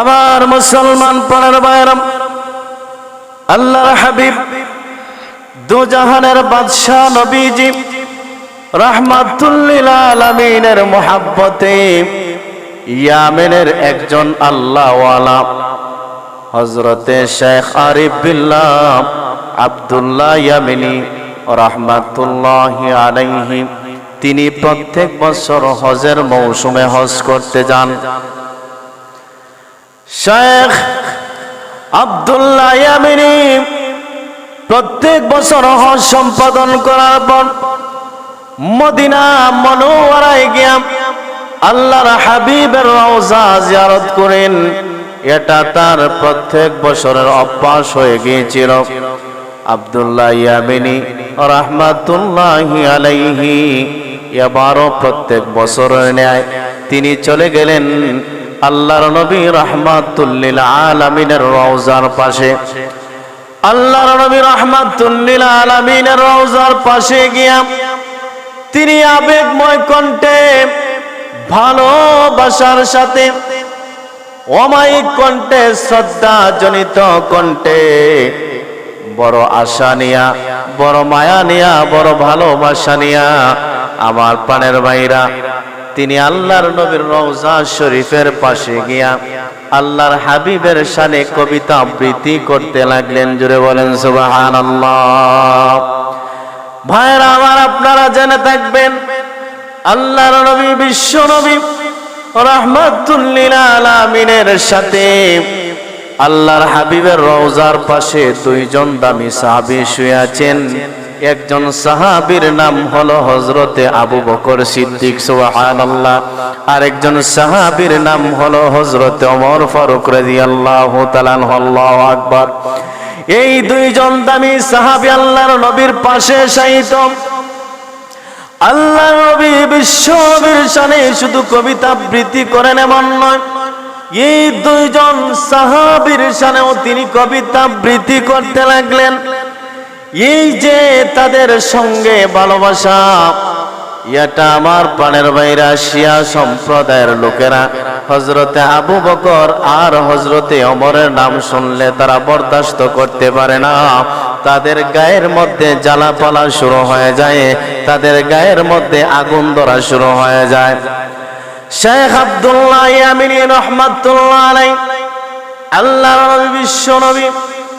আমার মুসলমান পাড়ার বাইরাম আল্লাহর হাবিব দু জাহানের বাদশাহ নবীজি, রাহমাতুল্লিল মোহাব্বতে ইয়ামেনের একজন আল্লাহওয়ালা হজরতে শেখ আরিফ বিল্লাহ আব্দুল্লাহ ইয়ামিনী রহমাতুল্লাহ আলাইহি, তিনি প্রত্যেক বছর হজের মৌসুমে হজ করতে যান। শেখ আব্দুল্লাহ ইয়ামিনী প্রত্যেক বছর হজ সম্পাদন করার পর মদিনা মনোয়ারায় গিয়া আল্লাহর হাবিবের রওজা জিয়ারত করেন। এটা তার প্রত্যেক বছরের অভ্যাস হয়ে গিয়েছিল। আব্দুল্লাহ ইয়ামিনী রহমাতুল্লাহি আলাইহি এবারও প্রত্যেক বছরের ন্যায় তিনি চলে গেলেন আল্লাহর নবী রহমাতুল্লিল আলামিনের রওজার পাশে। আল্লাহর নবী রহমাতুল্লিল আলামিনের রওজার পাশে গিয়া তিনি আবেগময় কণ্ঠে ভালোবাসার সাথে অমায়িক কণ্ঠে শ্রদ্ধা জনিত কণ্ঠে বড় আশা নিয়া, বড় মায়া নিয়া, বড় ভালোবাসা নিয়া আমার প্রাণের ভাইরা তিনি আল্লাহর নবীর রওজা শরীফের পাশে গিয়া আল্লাহর হাবিবের সানে কবিতা আবৃত্তি করতে লাগলেন। জুড়ে বলেন সুবাহান ভাইরা আমার আপনারা জেনে থাকবেন, আল্লাহর নবী, বিশ্ব নবী রহমাতুল্লিল সাথে আল্লাহর হাবিবের রওজার পাশে দুইজন দামি সাহাবী শুয়ে একজন সাহাবীর নাম হলো হজরতে আবু বকর সিদ্দিক, সুবহানাল্লাহ। আরেকজন সাহাবীর নাম হলো হজরতে ওমর ফারুক তাআলা আল্লাহু আকবার। এই দুইজন দামি সাহাবী আল্লাহর নবীর পাশে শায়িত। আল্লাহ নবী বিশ্ব নবীর শানে শুধু কবিতা আবৃত্তি করেন এমন নয়। এই দুইজন সাহাবীর শানেও তিনি কবিতা আবৃত্তি করতে লাগলেন। এই যে তাদের সঙ্গে ভালোবাসা, এটা আমার প্রাণের বাইরা শিয়া সম্প্রদায়ের লোকেরা হজরতে আবু বকর আর হজরতে অমরের নাম শুনলে তারা বরদাস্ত করতে পারে না। তাদের গায়ের মধ্যে জ্বালাপালা শুরু হয়ে যায়, তাদের গায়ের মধ্যে আগুন ধরা শুরু হয়ে যায়। শেখ আব্দুল্লাহ ইয়ামিনী রহমাতুল্লাহ আল্লাহ বিশ্ব নবী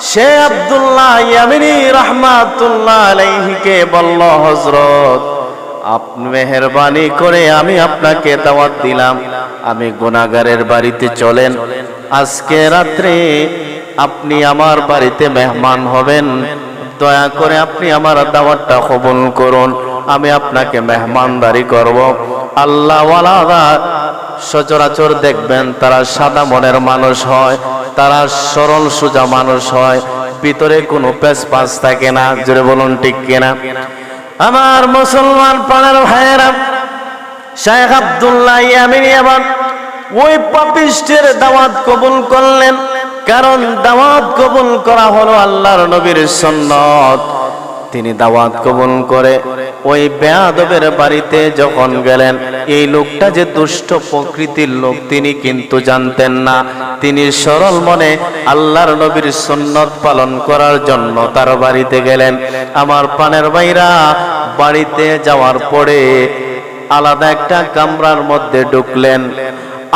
সে আব্দুল্লাহ আলাইহিকে বলল হজরত আপনি মেহরবানি করে আমি আপনাকে দাওয়াত দিলাম। আমি গুনাগারের বাড়িতে চলেন। আজকে রাত্রে আপনি আমার বাড়িতে মেহমান হবেন। দয়া করে আপনি আমার দাওয়াতটা কবুল করুন। আমি আপনাকে মেহমানদারি করব। আল্লাহওয়ালারা সচরাচর দেখবেন তারা সাদা মনের মানুষ হয়, তারা সরল সোজা মানুষ হয়, ভিতরে কোনো পেশ পাস থাকে না, জোরে বলুন ঠিক কিনা? আমার মুসলমান পাড়ার ভাইয়েরা, শেখ আব্দুল্লাহ ইয়ামিনী আবার ওই পাপিষ্টের দাওয়াত কবুল করলেন, কারণ দাওয়াত কবুল করা হলো আল্লাহর নবীর সন্ন্যত তিনি দাওয়াত কবুল করে ওই বেয়াদবের বাড়িতে যখন গেলেন, এই লোকটা যে দুষ্ট প্রকৃতির লোক তিনি কিন্তু জানতেন না। তিনি সরল মনে আল্লাহর নবীর সুন্নত পালন করার জন্য তার বাড়িতে গেলেন। আমার পানের ভাইরা, বাড়িতে যাওয়ার পরে আলাদা একটা কামরার মধ্যে ঢুকলেন।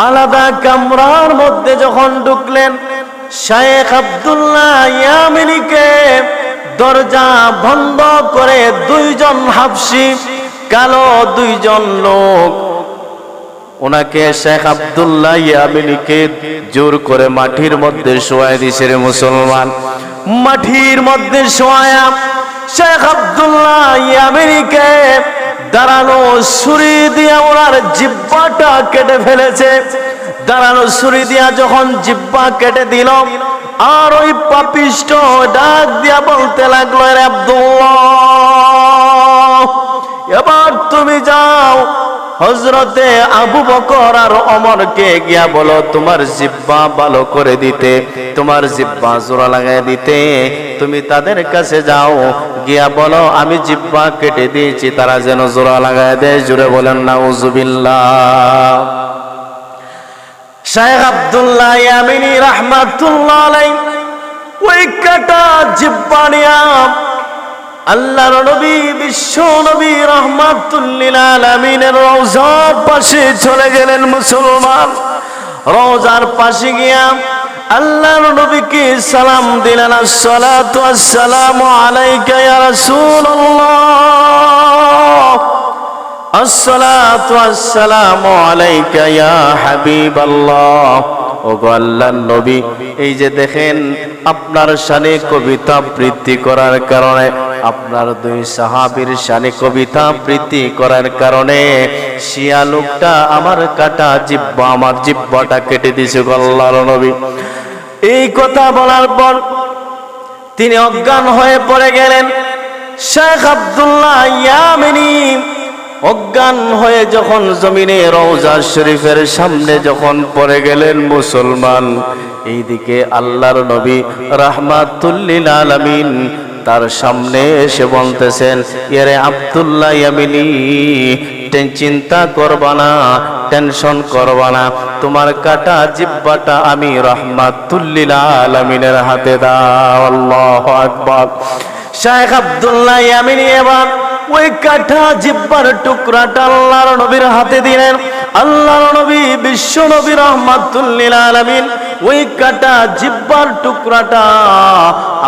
আলাদা কামরার মধ্যে যখন ঢুকলেন শেখ আব্দুল্লাহ ইয়ামিনীকে দরজা বন্ধ করে দুইজন হাফসি, কালো দুইজন লোক। ওনাকে শেখ আব্দুল্লাহ ইয়ামিনীকে জোর করে মাটির মধ্যে শোয়াই দিছে রে মুসলমান। মাটির মধ্যে শোয়া শেখ আব্দুল্লাহ ইয়ামিনীকে দাঁড়ানো ছুরি দিয়া ওনার জিব্বাটা কেটে ফেলেছে। দাঁড়ানো ছুরি দিয়া যখন জিব্বা কেটে দিল আর ওই পাপিষ্ট ডাক দিয়া বলতে লাগল আব্দুল্লাহ, এবার তুমি যাও। হজরতে আবু বকর আর অমরকে গিয়া বলো, তোমার জিব্বা ভালো করে দিতে, তোমার জিব্বা জোড়া লাগাই দিতে, তুমি তাদের কাছে যাও। গিয়া বলো, আমি জিব্বা কেটে দিয়েছি, তারা যেন জোড়া লাগাই দেয়। জুড়ে বলেন না উজুবিল্লাহ শেখ আব্দুল্লাহ ইয়ামিনী রহমাতুল্লাহ আলাই ওই কাটা জিব্বা নিয়া আল্লাহর নবী, বিশ্ব নবী রহমাতুল্লিল আলামিনের রওজার পাশে চলে গেলেন মুসলমান। রওজার পাশে গিয়া আল্লাহর নবীকে সালাম দিলেন, আসসালাতু আসসালামু আলাইকা ইয়া রাসূলুল্লাহ। আসসালাতু আসসালামু আলাইকা নবী, এই যে দেখেন আপনার শানে কবিতা বৃদ্ধি করার কারণে, আপনার দুই সাহাবীর শানে কবিতা বৃদ্ধি করার কারণে, শিয়া লোকটা আমার কাটা জিব্বা, আমার জিব্বাটা কেটে দিয়েছে আল্লাহর নবী। এই কথা বলার পর তিনি অজ্ঞান হয়ে পড়ে গেলেন। শেখ আব্দুল্লাহ ইয়ামিনী অজ্ঞান হয়ে যখন জমিনে রওজা শরীফের সামনে যখন পড়ে গেলেন মুসলমান, এইদিকে আল্লাহর নবী রাহমাতুল্লিল আলামিন তার সামনে এসে বলতেছেন এরে আব্দুল্লাহ ইয়ামিনী চিন্তা করবা না, টেনশন করবা না, তোমার কাটা জিব্বাটা আমি রহমাতুল্লিল আলামিনের হাতে দাও, আল্লাহু আকবার। শেখ আব্দুল্লাহ ইয়ামিনী এবার ওই কাঠা জিব্বার টুকরাটা আল্লাহর নবীর হাতে দিলেন। আল্লাহর নবী, বিশ্ব নবী রহমাতুল্লিল আলামিন ওই কাটা জিব্বার টুকরাটা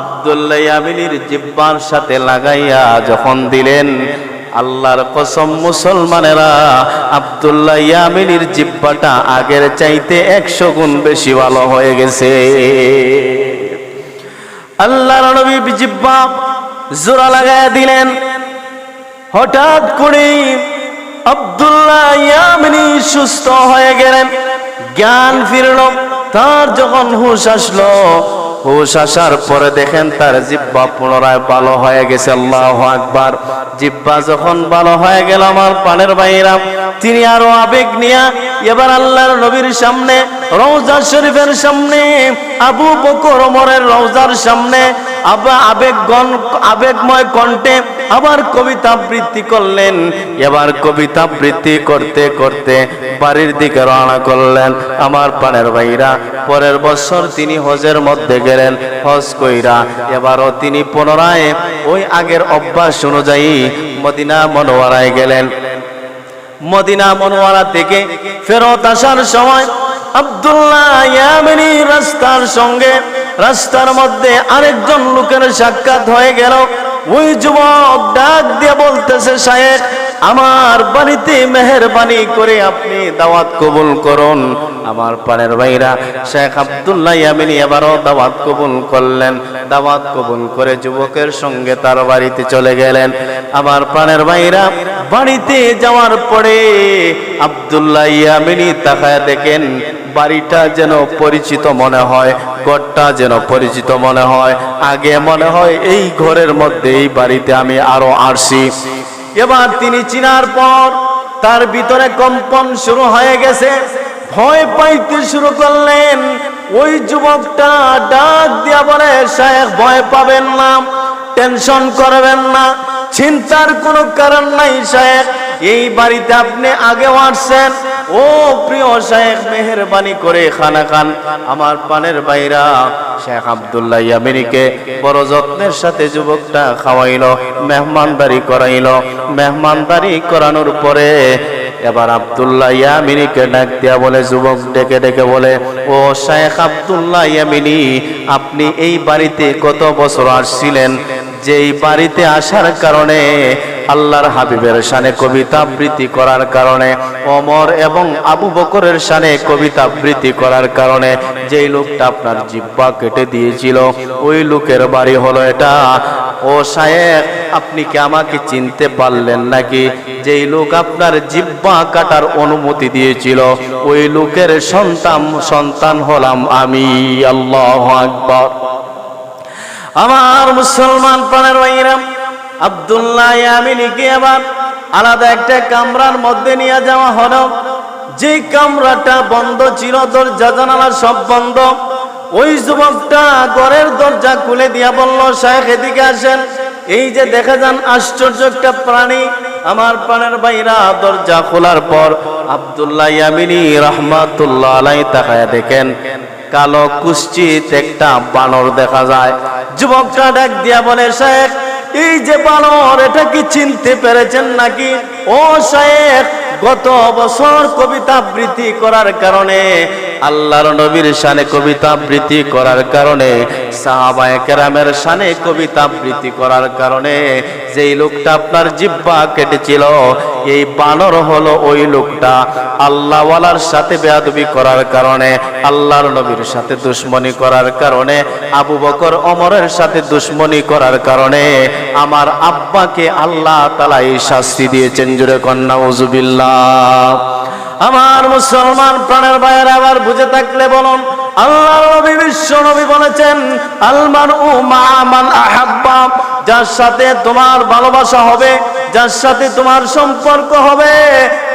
আব্দুল্লাহ ইয়ামিনীর জিব্বার সাথে লাগাইয়া যখন দিলেন, আল্লাহর কসম মুসলমানেরা, আব্দুল্লাহ ইয়ামিনীর জিব্বাটা আগের চাইতে একশো গুণ বেশি ভালো হয়ে গেছে। আল্লাহর নবী জিব্বা জোড়া লাগাইয়া দিলেন হঠাৎ করে আব্দুল্লাহ ইয়ামিনী সুস্থ হয়ে গেলেন। জ্ঞান ফিরল, তার যখন হুশ আসলো, হুশ আসার পরে দেখেন তার জিব্বা পুনরায় ভালো হয়ে গেছে, আল্লাহ আকবার। জিব্বা যখন ভালো হয়ে গেল আমার পানের বাইরা তিনি আরও আবেগ নিয়া এবার আল্লাহর নবীর সামনে, রওজা শরীফের সামনে, আবু বকর ওমরের রওজার সামনে আবার আবেগগণ, আবেগময় কণ্ঠে আবার কবিতা বৃত্তি করলেন, এবার কবিতা বৃত্তি করতে করতে বাড়ির দিকে রওনা করলেন। আমার পানের ভাইরা, পরের বছর তিনি হজের মধ্যে গেলেন, হজ কইরা। এবারও তিনি পুনরায় ওই আগের অভ্যাস অনুযায়ী মদিনা মনোয়ারায় গেলেন। মদিনা মনোয়ারা থেকে ফেরত আসার সময় আব্দুল্লাহ রাস্তার সঙ্গে, রাস্তার মধ্যে আরেকজন লোকের সাক্ষাৎ হয়ে গেল। ওই যুবক ডাক দিয়ে বলতেছে, সাহেব, আমার বাড়িতে মেহরবানি করে আপনি দাওয়াত কবুল করুন। আমার পানের ভাইরা, শেখ আব্দুল্লাহ ইয়ামিনী এবারও দাওয়াত কবুল করলেন। দাওয়াত কবুল করে যুবকের সঙ্গে তার বাড়িতে চলে গেলেন। আমার প্রাণের ভাইরা বাড়িতে যাওয়ার পরে আব্দুল্লাহ ইয়ামিনী তাকায় দেখেন বাড়িটা যেন পরিচিত মনে হয়, ঘরটা যেন পরিচিত মনে হয়। আগে মনে হয় এই ঘরের মধ্যে এই বাড়িতে আমি আরও আসছি এবার তিনি চিনার পর তার ভিতরে কম্পন শুরু হয়ে গেছে। ভয় পাইতে শুরু করলেন। ওই যুবকটা ডাক দিয়া বলে সাহেব ভয় পাবেন না, টেনশন করবেন না, চিন্তার কোনো কারণ নাই সাহেব এই বাড়িতে আপনি আগে আসছেন ও প্রিয় শেখ, মেহরবানি করে খানা খান। আমার পানের বাইরা শেখ আব্দুল্লাহ ইয়ামিনীকে বড় যত্নের সাথে যুবকটা খাওয়াইল মেহমানদারি করাইল। মেহমানদারি করানোর পরে এবার আব্দুল্লাহ ইয়ামিনীকে ডাক দিয়া বলে, যুবক ডেকে ডেকে বলে, ও শেখ আব্দুল্লাহ ইয়ামিনী, আপনি এই বাড়িতে কত বছর আসছিলেন? যে এই বাড়িতে আসার কারণে আল্লাহর হাবিবের শানে কবিতা আবৃত্তি করার কারণে অমর এবং আবু বকরের শানে কবিতা আবৃত্তি করার কারণে যেই লোকটা আপনার জিব্বা কেটে দিয়েছিল, ওই লোকের বাড়ি হলো এটা। ও শায়েখ, আপনি কি আমাকে চিনতে পারলেন নাকি? যেই লোক আপনার জিব্বা কাটার অনুমতি দিয়েছিল, ওই লোকের সন্তান সন্তান হলাম আমি, আল্লাহ আকবর। আমার মুসলমান প্রাণের ভাইরাম আব্দুল্লাহ ইয়ামিনীকে আবার আলাদা একটা কামরার মধ্যে নিয়ে যাওয়া হলো। যে কামরাটা বন্ধ ছিল, দরজা জানালা সব বন্ধ। ওই যুবকটা ঘরের দরজা খুলে দিয়া বলল, শায়েখ, এদিকে আসেন। এই যে দেখা যান আশ্চর্য একটা প্রাণী। আমার প্রাণের বাইরা দরজা খোলার পর আব্দুল্লাহ ইয়ামিনী রহমাতুল্লাহ আলাই তাকায়া দেখেন, কালো কুশ্চিত একটা বানর দেখা যায়। যুবকটা ডাক দিয়া বলে শেখ এই যে বানর এটা কি চিনতে পেরেছেন নাকি? ও শেখ, গত বছর কবিতা বৃদ্ধি করার কারণে আল্লাহর নবীর শানে কবিতা বৃদ্ধি করার কারণে, সাহাবায়ে কেরামের শানে কবিতা বৃদ্ধি করার কারণে যেই লোকটা আপনার জিব্বা কেটেছিল, এই বানর হলো ওই লোকটা। আল্লাহওয়ালার সাথে বেয়াদবি করার কারণে, আল্লাহর নবীর সাথে দুশ্মনী করার কারণে, আবু বকর অমরের সাথে দুশ্মনী করার কারণে আমার আব্বাকে আল্লাহ তালা এই শাস্তি দিয়েছেন। জুড়ে কন্যা উজুবিল্লাহ আমার মুসলমান প্রাণের বাইরে আবার বুঝে থাকলে বলুন আল্লাহ নবী, বিশ্ব নবী বলেছেন আলমান ও মা মান আহাব্বা, যার সাথে তোমার ভালোবাসা হবে, যার সাথে তোমার সম্পর্ক হবে,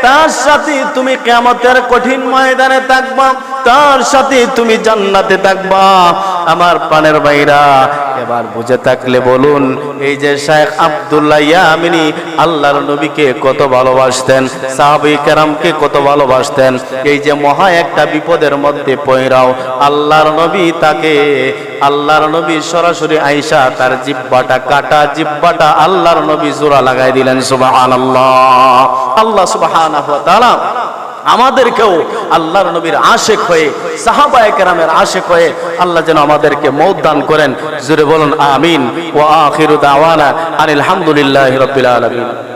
তার সাথে তুমি কেমতের কঠিন ময়দানে থাকবা। তার সাথে তুমি জান্নাতে থাকবা। আমার প্রাণের ভাইরা, এবার বুঝে থাকলে বলুন, এই যে শেখ আব্দুল্লাহ ইয়ামিনী আল্লাহর নবীকে কত ভালোবাসতেন, সাহাবী কেরামকে কত ভালোবাসতেন, এই যে মহা একটা বিপদের মধ্যে পয়রাও আল্লাহর নবী তাকে, আল্লাহর নবী সরাসরি আইসা তার জিব্বাটা কাটা জিব্বাটা আল্লাহর নবী জোড়া লাগাই দিলেন, সুবহানাল্লাহ। আল্লাহ ওয়া তাআলা আমাদেরকেও আল্লাহর নবীর আশেক হয়ে সাহাবা কেরামের আশেক হয়ে আল্লাহ যেন আমাদেরকে মৌদান করেন। জুড়ে বলুন, আমিন। ও আখির দাওয়ানা আনিল হামদুলিল্লাহ রবিল আলামিন।